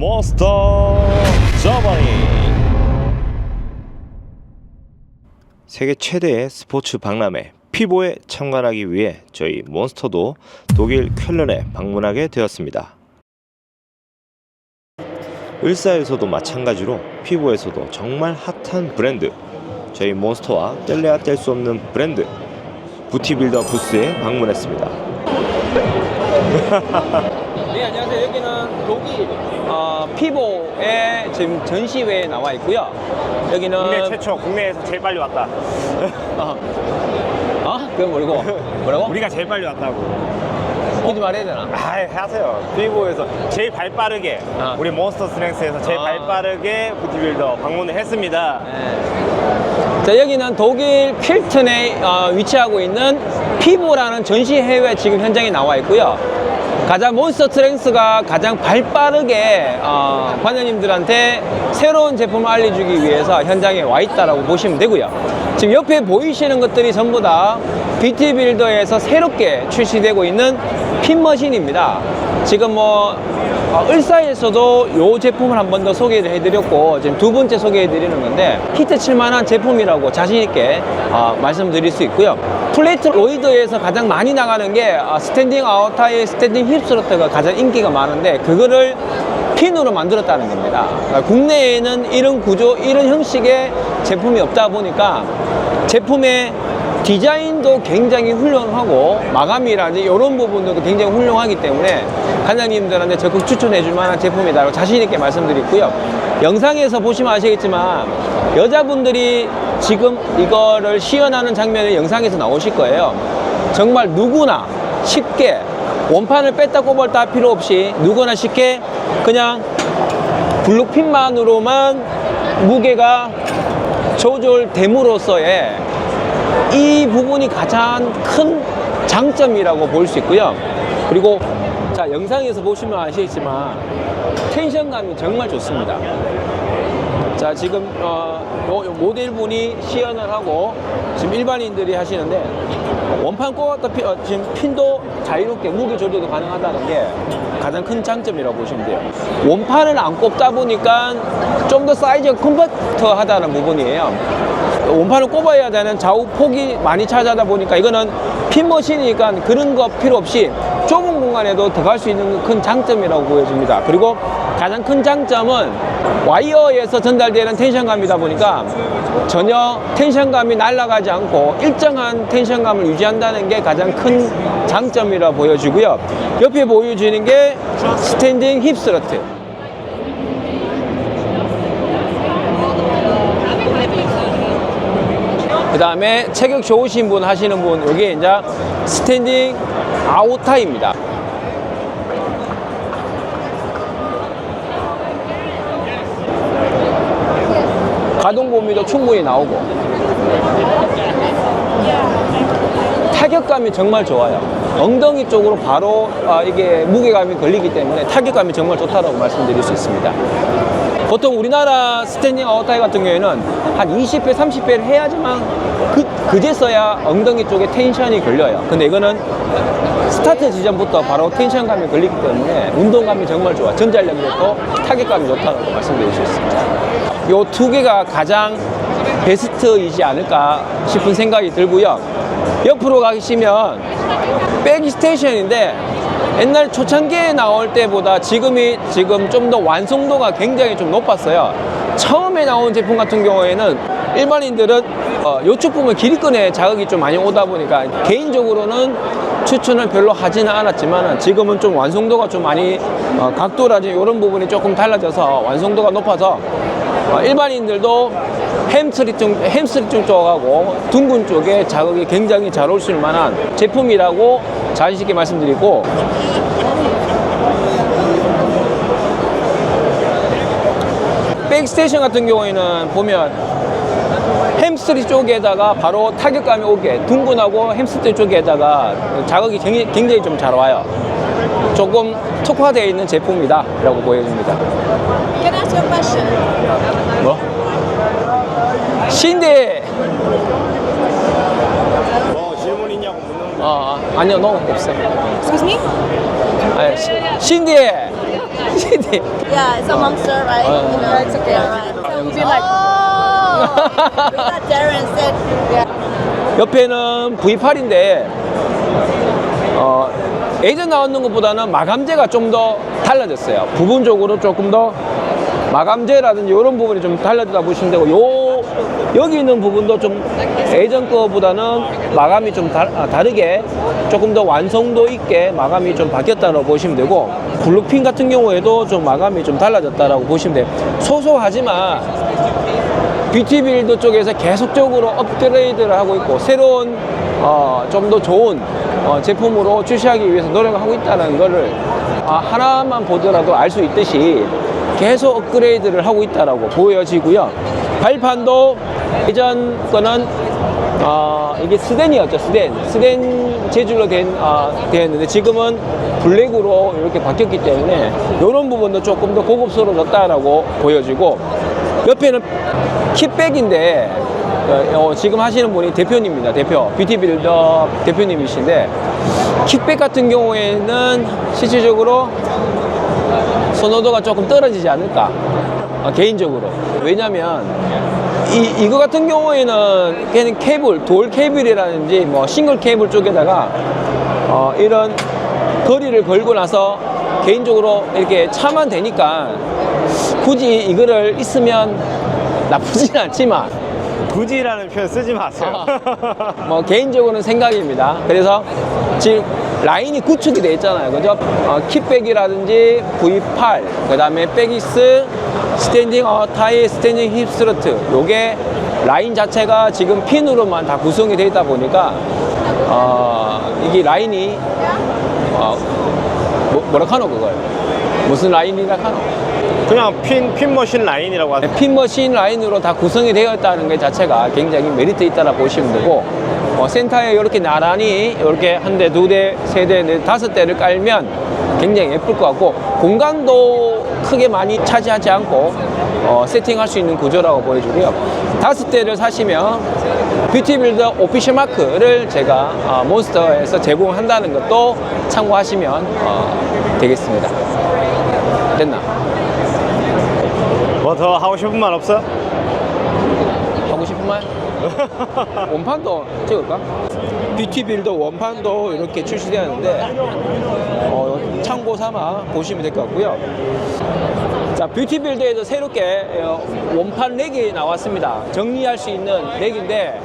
몬스터 저머니 세계 최대의 스포츠 박람회 피보에 참관하기 위해 저희 몬스터도 독일 쾰른에 방문하게 되었습니다. 을사에서도 마찬가지로 피보에서도 정말 핫한 브랜드 저희 몬스터와 뗄래야 뗄 수 없는 브랜드 부티빌더 부스에 방문했습니다. 네, 안녕하세요. 여기는 독일 어, 피보의 지금 전시회에 나와 있고요. 여기는 국내 최초 국내에서 제일 빨리 왔다. 어, 어? 그건 모르고 뭐라고? 우리가 제일 빨리 왔다고. 굳이 말해야 되나? 아, 하세요. 피보에서 제일 발 빠르게 아. 우리 몬스터 스낵스에서 제일 아. 발 빠르게 부티빌더 방문을 했습니다. 네. 자, 여기는 독일 필튼에 어, 위치하고 있는 피보라는 전시회에 지금 현장에 나와 있고요. 가장 몬스터 트랭스가 가장 발빠르게 어, 관장님들한테 새로운 제품을 알려주기 위해서 현장에 와 있다라고 보시면 되고요. 지금 옆에 보이시는 것들이 전부 다 비티빌더에서 새롭게 출시되고 있는 핀 머신입니다. 지금 뭐 어, 을사에서도 이 제품을 한 번 더 소개를 해드렸고 지금 두 번째 소개해드리는 건데 히트 칠만한 제품이라고 자신 있게 어, 말씀드릴 수 있고요. 플레이트 로이드에서 가장 많이 나가는 게 어, 스탠딩 아웃타의 스탠딩 힙스로터가 가장 인기가 많은데 그거를 핀으로 만들었다는 겁니다. 그러니까 국내에는 이런 구조, 이런 형식의 제품이 없다 보니까 제품의 디자인도 굉장히 훌륭하고 마감이라든지 이런 부분들도 굉장히 훌륭하기 때문에 관장님들한테 적극 추천해 줄 만한 제품이다라고 자신 있게 말씀드리고요. 영상에서 보시면 아시겠지만 여자분들이 지금 이거를 시연하는 장면이 영상에서 나오실 거예요. 정말 누구나 쉽게 원판을 뺐다 꼽았다 할 필요 없이 누구나 쉽게 그냥 블루핀만으로만 무게가 조절됨으로써의 이 부분이 가장 큰 장점이라고 볼 수 있고요. 그리고 자 영상에서 보시면 아시겠지만 텐션감이 정말 좋습니다. 자 지금 어, 모델분이 시연을 하고 지금 일반인들이 하시는데 원판 꼽았다 피, 어, 지금 핀도 자유롭게 무게 조절도 가능하다는 게 가장 큰 장점이라고 보시면 돼요. 원판을 안 꼽다 보니까 좀 더 사이즈가 컴팩트하다는 부분이에요. 원판을 꼽아야 되는 좌우 폭이 많이 차지하다 보니까 이거는 핀머신이니까 그런 거 필요 없이 좁은 공간에도 들어갈 수 있는 큰 장점이라고 보여집니다. 그리고 가장 큰 장점은 와이어에서 전달되는 텐션감이다 보니까 전혀 텐션감이 날아가지 않고 일정한 텐션감을 유지한다는 게 가장 큰 장점이라 보여지고요. 옆에 보여지는 게 스탠딩 힙스러트. 그 다음에 체격 좋으신 분 하시는 분, 여기 이제 스탠딩 아웃타입니다. 가동 범위도 충분히 나오고 타격감이 정말 좋아요. 엉덩이 쪽으로 바로 아, 이게 무게감이 걸리기 때문에 타격감이 정말 좋다고 말씀드릴 수 있습니다. 보통 우리나라 스탠딩 아웃타이 같은 경우에는 한 20배, 30배를 해야지만 그, 그제서야 엉덩이 쪽에 텐션이 걸려요. 근데 이거는 스타트 지점부터 바로 텐션감이 걸리기 때문에 운동감이 정말 좋아. 전달력이 좋고 타격감이 좋다고 말씀드릴 수 있습니다. 요두 개가 가장 베스트이지 않을까 싶은 생각이 들고요. 옆으로 가시면 백이 스테이션인데 옛날 초창기에 나올 때보다 지금이 지금 좀 더 완성도가 굉장히 좀 높았어요. 처음에 나온 제품 같은 경우에는 일반인들은 어, 요쪽 부분 길이끈에 자극이 좀 많이 오다 보니까 개인적으로는 추천을 별로 하지는 않았지만 지금은 좀 완성도가 좀 많이 어, 각도라든지 이런 부분이 조금 달라져서 완성도가 높아서 어, 일반인들도 햄스트링, 햄스트링 쪽하고 둥근 쪽에 자극이 굉장히 잘 있을 만한 제품이라고 자신 있게 말씀드리고. 백스테이션 같은 경우에는 보면 햄스트링 쪽에다가 바로 타격감이 오게 둥근하고 햄스트링 쪽에다가 자극이 굉장히, 굉장히 좀 잘 와요. 조금 특화되어 있는 제품이다 라고 보여집니다. Can I ask you a question? 뭐? 신대 뭐 질문 있냐고 묻는 어, 아니요, 너무 없어요. Excuse me? 시- 신디에 CD. Yeah, it's a monster, right? Uh, you know, it's okay. Right. So we'll be like, 옆에는 V8인데 어, 예전 나왔는 것보다는 마감재가 좀 더 달라졌어요. 부분적으로 조금 더 마감재라든지 이런 부분이 좀 달라졌다 보시면 되고 요 여기 있는 부분도 좀 예전 거보다는 마감이 좀 다, 아, 다르게 조금 더 완성도 있게 마감이 좀 바뀌었다고 보시면 되고 블루핀 같은 경우에도 좀 마감이 좀 달라졌다라고 보시면 돼요. 소소하지만 뷰티 빌드 쪽에서 계속적으로 업그레이드를 하고 있고 새로운 어, 좀 더 좋은 어, 제품으로 출시하기 위해서 노력을 하고 있다는 것을 아, 하나만 보더라도 알 수 있듯이 계속 업그레이드를 하고 있다라고 보여지고요. 발판도 예전 거는 어, 이게 스덴이었죠, 스덴. 스덴 재질로 된, 어, 되었는데 지금은 블랙으로 이렇게 바뀌었기 때문에 이런 부분도 조금 더 고급스러워졌다라고 보여지고 옆에는 kit백인데 어, 어, 지금 하시는 분이 대표님입니다. 대표. 뷰티 빌더 대표님이신데 kit백 같은 경우에는 실질적으로 선호도가 조금 떨어지지 않을까 어, 개인적으로 왜냐면 이, 이거 같은 경우에는 그냥 케이블 돌 케이블이라든지 뭐 싱글 케이블 쪽에다가 어, 이런 거리를 걸고 나서 개인적으로 이렇게 차만 되니까 굳이 이거를 있으면 나쁘진 않지만 굳이라는 표현 쓰지 마세요. 뭐 개인적으로는 생각입니다. 그래서 지금 라인이 구축이 돼 있잖아요. 그죠? 어, 킥백이라든지 V8, 그 다음에 백이스, 스탠딩 어, 타이, 스탠딩 힙스러트. 요게 라인 자체가 지금 핀으로만 다 구성이 되어 있다 보니까 어, 이게 라인이 어, 뭐, 뭐라 카노 그걸? 무슨 라인이라 카노? 그냥 핀, 핀 머신 라인이라고 하세요. 핀머신 라인으로 다 구성이 되어 있다는 것 자체가 굉장히 메리트 있다라 보시면 되고 어, 센터에 이렇게 나란히 이렇게 한 대, 두 대, 세 대, 네, 다섯 대를 깔면 굉장히 예쁠 것 같고 공간도 크게 많이 차지하지 않고 어, 세팅할 수 있는 구조라고 보여주고요. 다섯 대를 사시면 뷰티빌더 오피셜 마크를 제가 어, 몬스터에서 제공한다는 것도 참고하시면 어, 되겠습니다. 됐나? 뭐 더 하고 싶은 말 없어요? 하고 싶은 말? 원판도 찍을까? 뷰티 빌더 원판도 이렇게 출시되었는데 어, 참고 삼아 보시면 될 것 같고요. 자, 뷰티 빌더에서 새롭게 어, 원판 렉이 나왔습니다. 정리할 수 있는 렉인데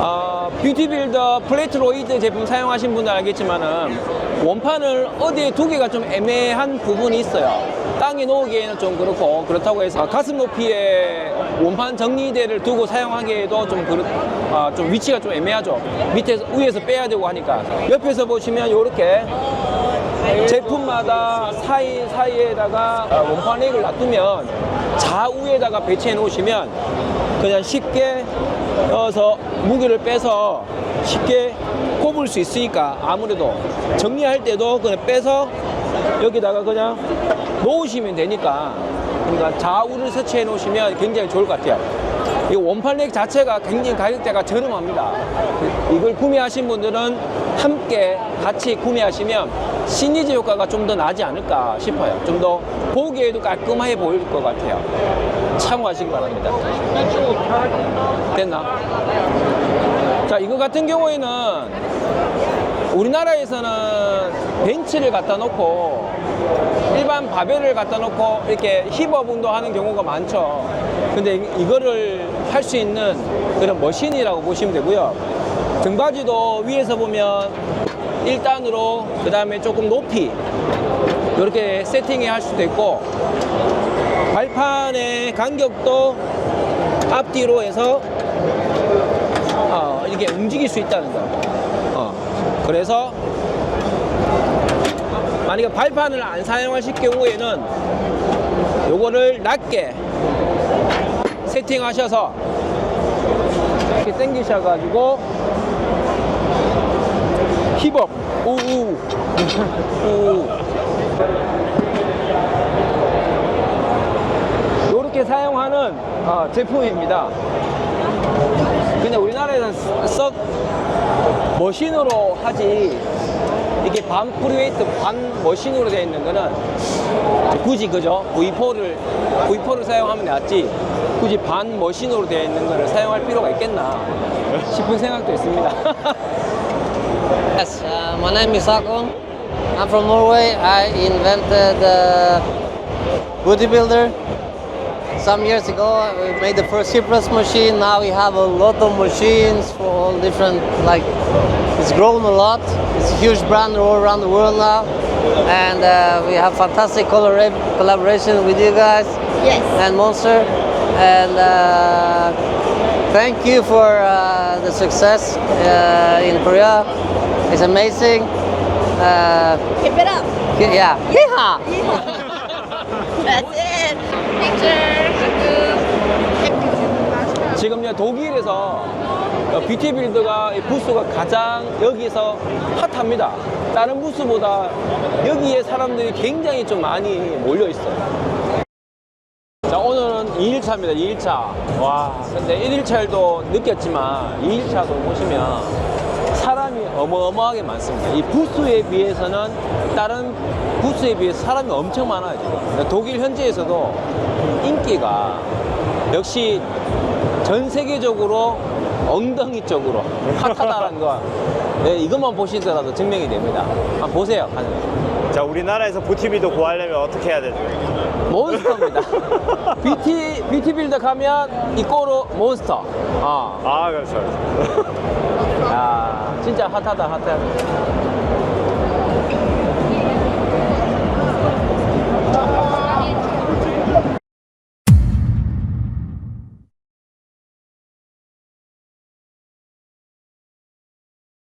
어, 뷰티 빌더 플레이트로이드 제품 사용하신 분들 알겠지만은 원판을 어디에 두기가 좀 애매한 부분이 있어요. 땅에 놓기에는 좀 그렇고 그렇다고 해서 가슴 높이에 원판 정리대를 두고 사용하기에도 좀 그렇, 아, 좀 위치가 좀 애매하죠. 밑에서 위에서 빼야 되고 하니까 옆에서 보시면 이렇게 제품마다 사이 사이에다가 원판 렉을 놔두면 좌우에다가 배치해 놓으시면 그냥 쉽게 넣어서 무게를 빼서 쉽게 꼽을 수 있으니까 아무래도 정리할 때도 그냥 빼서 여기다가 그냥 놓으시면 되니까 그러니까 좌우를 설치해 놓으시면 굉장히 좋을 것 같아요. 이 원판렉 자체가 굉장히 가격대가 저렴합니다. 이걸 구매하신 분들은 함께 같이 구매하시면 시니즈 효과가 좀 더 나지 않을까 싶어요. 좀 더 보기에도 깔끔해 보일 것 같아요. 참고하시기 바랍니다. 됐나? 자, 이거 같은 경우에는 우리나라에서는 벤치를 갖다 놓고 일반 바벨을 갖다 놓고 이렇게 힙업 운동하는 경우가 많죠. 근데 이- 이거를 할 수 있는 그런 머신이라고 보시면 되고요. 등받이도 위에서 보면 1단으로 그 다음에 조금 높이 이렇게 세팅해 할 수도 있고 발판의 간격도 앞뒤로 해서 어, 이렇게 움직일 수 있다는 거. 어, 그래서 만약에 발판을 안 사용하실 경우에는 요거를 낮게 세팅하셔서 이렇게 당기셔가지고 힙업 우우 우 이렇게 사용하는 어, 제품입니다. 그냥 우리나라에서 썩 머신으로 하지 이게 반 프리웨이트 반 머신으로 되어 있는 거는 굳이 그죠? V4를 V4를 사용하면 낫지 굳이 반 머신으로 되어 있는 거를 사용할 필요가 있겠나 싶은 생각도 있습니다. Yes, uh, my name is Hakon. I'm from Norway. I invented uh, bodybuilder. Some years ago, we made the first hip press machine. Now we have a lot of machines for all different, like, it's grown a lot. It's a huge brand all around the world now. And uh, we have fantastic collabora- collaboration with you guys Yes. and Monster. And uh, thank you for uh, the success uh, in Korea. It's amazing. Uh, Keep it up. yeah. Yeehaw! That's it. Picture. 지금요 독일에서 뷰티 빌드가 이 부스가 가장 여기서 핫합니다. 다른 부스보다 여기에 사람들이 굉장히 좀 많이 몰려 있어요. 자 오늘은 2일차입니다. 2일차. 와 근데 1일차도 느꼈지만 2일차도 보시면 사람이 어마어마하게 많습니다. 이 부스에 비해서는 다른 부스에 비해서 사람이 엄청 많아요 지금. 독일 현지에서도 인기가 역시 전 세계적으로 엉덩이 쪽으로 핫하다는 거 네, 이것만 보시더라도 증명이 됩니다. 한번 보세요. 자 우리나라에서 부티비도 구하려면 어떻게 해야 되죠? 몬스터입니다. 뷰티 뷰티 빌더 가면 이꼬로 몬스터. 아, 아 그렇죠. 야, 진짜 핫하다 핫하다.